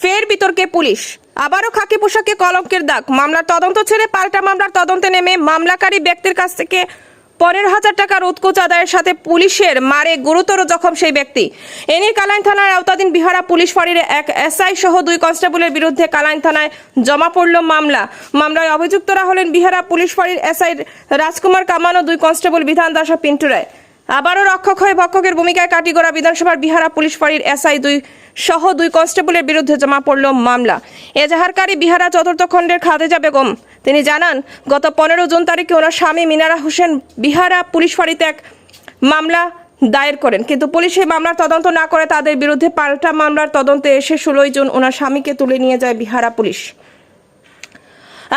ফের বিতর্কে পুলিশ। আবারও খাকি পোশাকে কলঙ্কের দাগ। মামলার তদন্ত ছেড়ে পাল্টা মামলার তদন্তে নেমে মামলাকারী ব্যক্তির কাছ থেকে পনেরো হাজার টাকার উৎকোচ আদায়ের সাথে পুলিশের মারে গুরুতর জখম সেই ব্যক্তি। এ নিয়ে কালাইন থানার আওতাধীন বিহারা পুলিশ ফাঁড়ির এক এসআই সহ দুই কনস্টেবলের বিরুদ্ধে কালাইন থানায় জমা পড়ল মামলা। মামলায় অভিযুক্তরা হলেন বিহারা পুলিশ ফাঁড়ির এসআই রাজকুমার কামান ও দুই কনস্টেবল বিধান দাস পিন্টু রায়। আবারও রক্ষক হয়ে ভক্ষকের ভূমিকায় কাটিগড়া বিধানসভার বিহারা পুলিশ ফাঁড়ির এসআই দুই সহ দুই কনস্টেবলের বিরুদ্ধে জমা পড়ল মামলা। এজাহারকারী বিহারা চতুর্থ খণ্ডের খাদেজা বেগম। তিনি জানান, গত পনেরো জুন তারিখে ওনার স্বামী মিনারা হোসেন বিহারা পুলিশ ফাঁড়িতে এক মামলা দায়ের করেন। কিন্তু পুলিশ এই মামলার তদন্ত না করে তাদের বিরুদ্ধে পাল্টা মামলার তদন্তে এসে ষোলোই জুন ওনার স্বামীকে তুলে নিয়ে যায় বিহারা পুলিশ।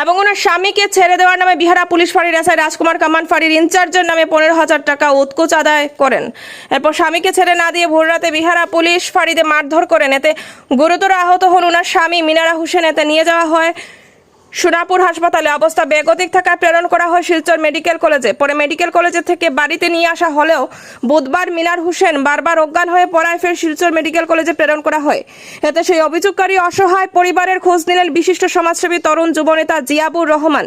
এবং ওনার স্বামীকে ছেড়ে দেওয়ার নামে বিহারা পুলিশ ফাঁড়ির এসআই রাজকুমার কামান ফাঁড়ির ইনচার্জের নামে পনেরো হাজার টাকা উৎকোচ আদায় করেন। এরপর স্বামীকে ছেড়ে না দিয়ে ভোররাতে বিহারা পুলিশ ফাঁড়িতে মারধর করেন। এতে গুরুতর আহত হন ওনার স্বামী মিনারা হোসেন। এতে নিয়ে যাওয়া হয় সোনাপুর হাসপাতালে অবস্থা বেগতিক থাকায় প্রেরণ করা হয় শিলচর মেডিকেল কলেজে। পরে মেডিকেল কলেজে থেকে বাড়িতে নিয়ে আসা হলেও বুধবার মিনার হোসেন বারবার অজ্ঞান হয়ে পড়ায় ফের শিলচর মেডিকেল কলেজে প্রেরণ করা হয়। এতে সেই অভিযোগকারী অসহায় পরিবারের খোঁজ নিলেন বিশিষ্ট সমাজসেবী তরুণ যুবনেতা জিয়াবুর রহমান।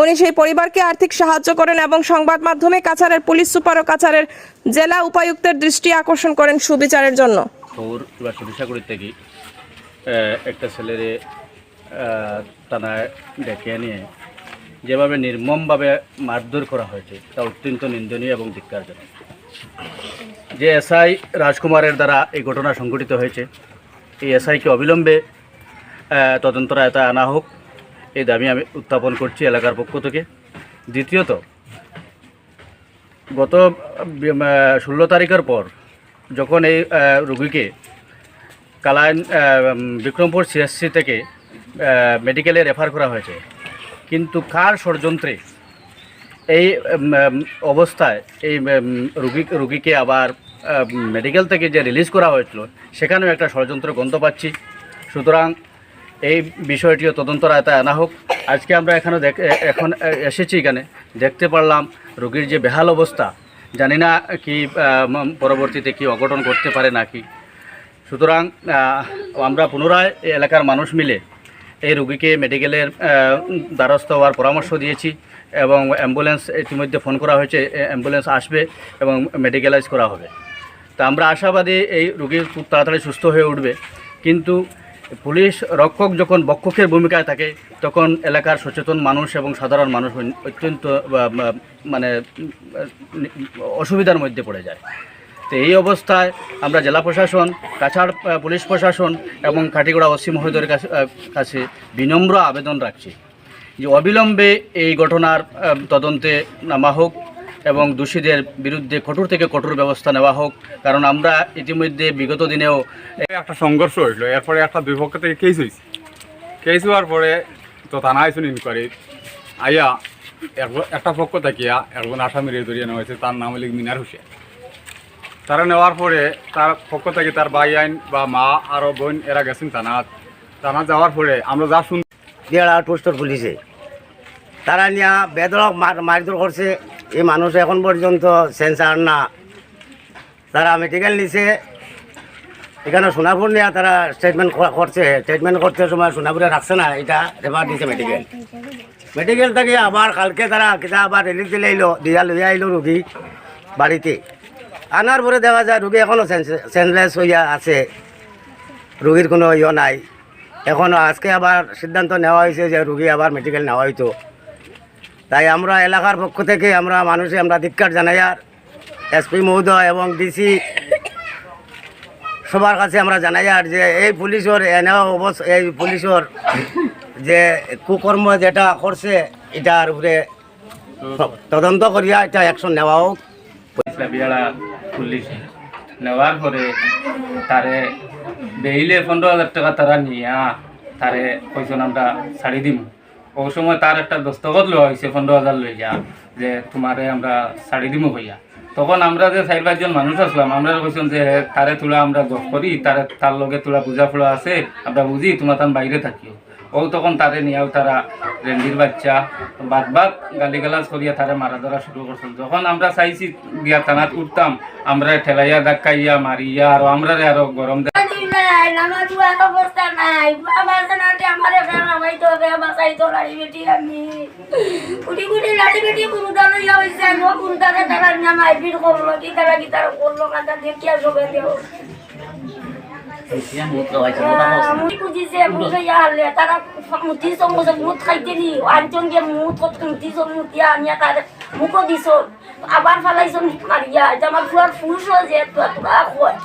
উনি সেই পরিবারকে আর্থিক সাহায্য করেন এবং সংবাদ মাধ্যমে কাছাড়ের পুলিশ সুপার ও কাছাড়ের জেলা উপায়ুক্তের দৃষ্টি আকর্ষণ করেন সুবিচারের জন্য। একটা থানায় ডেকে নিয়ে যেভাবে নির্মমভাবে মারধর করা হয়েছে তা অত্যন্ত নিন্দনীয় এবং ধিক্কারজনক। যে এসআই রাজকুমারের দ্বারা এই ঘটনা সংঘটিত হয়েছে এই এসআইকে অবিলম্বে আহ, তদন্তরা এটা আনা হোক এই দাবি আমি উত্থাপন করছি এলাকার পক্ষ থেকে। দ্বিতীয়ত গত ষোলো তারিখের পর যখন এই রোগীকে কালাইন বিক্রমপুর সিএসসি থেকে মেডিকেলে রেফার করা হয়েছে। কিন্তু কার ষড়যন্ত্রে এই অবস্থায় এই রুগী, রুগীকে আবার মেডিকেল থেকে যে রিলিজ করা হয়েছিল, সেখানেও একটা ষড়যন্ত্র গন্ধ পাচ্ছি। সুতরাং এই বিষয়টিও তদন্তর আয়তায় আনা হোক। আজকে আমরা এখানে দেখ এখন এসেছি এখানে। দেখতে পারলাম রোগীর যে বেহাল অবস্থা। জানি না কি পরবর্তীতে কি অঘটন করতে পারে নাকি। সুতরাং আমরা পুনরায় এলাকার মানুষ মিলে এই রোগীকে মেডিকেলের দ্বারস্থ হওয়ার পরামর্শ দিয়েছি এবং অ্যাম্বুলেন্স ইতিমধ্যে ফোন করা হয়েছে অ্যাম্বুলেন্স আসবে এবং মেডিকেলাইজ করা হবে। তা আমরা আশাবাদী এই রুগী খুব তাড়াতাড়ি সুস্থ হয়ে উঠবে। কিন্তু পুলিশ রক্ষক যখন বক্ষকের ভূমিকায় থাকে, তখন এলাকার সচেতন মানুষ এবং সাধারণ মানুষ অত্যন্ত মানে অসুবিধার মধ্যে পড়ে যায়। তো এই অবস্থায় আমরা জেলা প্রশাসন, কাছাড় পুলিশ প্রশাসন এবং কাটিগড়া ওসি মহোদয়ের কাছে কাছে বিনম্র আবেদন রাখছি যে অবিলম্বে এই ঘটনার তদন্তে নামা হোক এবং দোষীদের বিরুদ্ধে কঠোর থেকে কঠোর ব্যবস্থা নেওয়া হোক। কারণ আমরা ইতিমধ্যে বিগত দিনেও একটা সংঘর্ষ হইল, এরপরে একটা দুই পক্ষ থেকে কেস হয়েছে কেস হওয়ার পরে তো থানা আইসুন ইনকোয়ারি আইয়া একটা পক্ষ থাকিয়া একজন আসামির ধরিয়ে নেওয়া হয়েছে, তার নাম হলি মিনার হোসেন। তারা নেওয়ার পরে তার পক্ষ থেকে তার ভাই আইন বা মা আরও বোন, এরা গেছেন থানা থানা যাওয়ার পরে আমরা যা শুন আউটপোস্টর পুলিশে তারা নিয়া বেদরক মার মারধর করছে। এই মানুষ এখন পর্যন্ত সেন্সার না। তারা মেডিকেল নিছে। এখানে সোনাপুর নিয়ে তারা স্টেটমেন্ট করছে। স্টেটমেন্ট করতে সময় সোনাপুরে রাখছে না। এটা রেফার দিছে মেডিকেল মেডিকেল থেকে আবার কালকে তারা কিতা আবার রিলিজ দিলে দিয়া লইয়া আইলো রুগী বাড়িতে। আনার পরে দেখা যায় রুগী এখনও সেন্সলেস হইয়া আছে। রুগীর কোনো ইয়ে নাই। এখনও আজকে আবার সিদ্ধান্ত নেওয়া হয়েছে যে রুগী আবার মেডিকেল নেওয়া হইতো। তাই আমরা এলাকার পক্ষ থেকে আমরা মানুষে আমরা ধিক্কার জানাই আর এসপি মহোদয় এবং ডিসি সবার কাছে আমরা জানাই আর যে এই পুলিশের এনেও অবশ্য এই পুলিশের যে কুকর্ম যেটা করছে, এটার উপরে তদন্ত করিয়া এটা অ্যাকশন নেওয়া হোক। পুলিশ নেওয়ার পরে তারে বেইলে পনেরো হাজার টাকা তারা নিয়া তারে কইজন আমরা ছাড়ি দিম। ও সময় তার একটা দস্তখত লওয়া হয়েছে পনেরো হাজার লই যা যে তোমারে আমরা ছাড়ি দিমু হইয়া তখন আমরা যে চার পাঁচজন মানুষ আসলাম, আমরা কইছেন যে তারে তোলা আমরা জব করি, তারে তার লগে তোলা পূজা ফুলা আছে, আমরা বুঝি তোমার তার বাইরে থাকিও। ও তখন তারে নিয়াও তারা রেন্ডির বাচ্চা। বাদ বাদ গালিগালাজ করিয়া তারে মারা ধরা শুরু করছিল যখন আমরা চাইছি গিয়া থানাত উঠতাম, আমরা ঠেলাইয়া, ধাক্কাইয়া, মারিয়া, আর আমরা আরও গরম দে- আবার ফালাইছ মারিয়া আমার পুরার ফুল হয়ে যে তোরা খোয়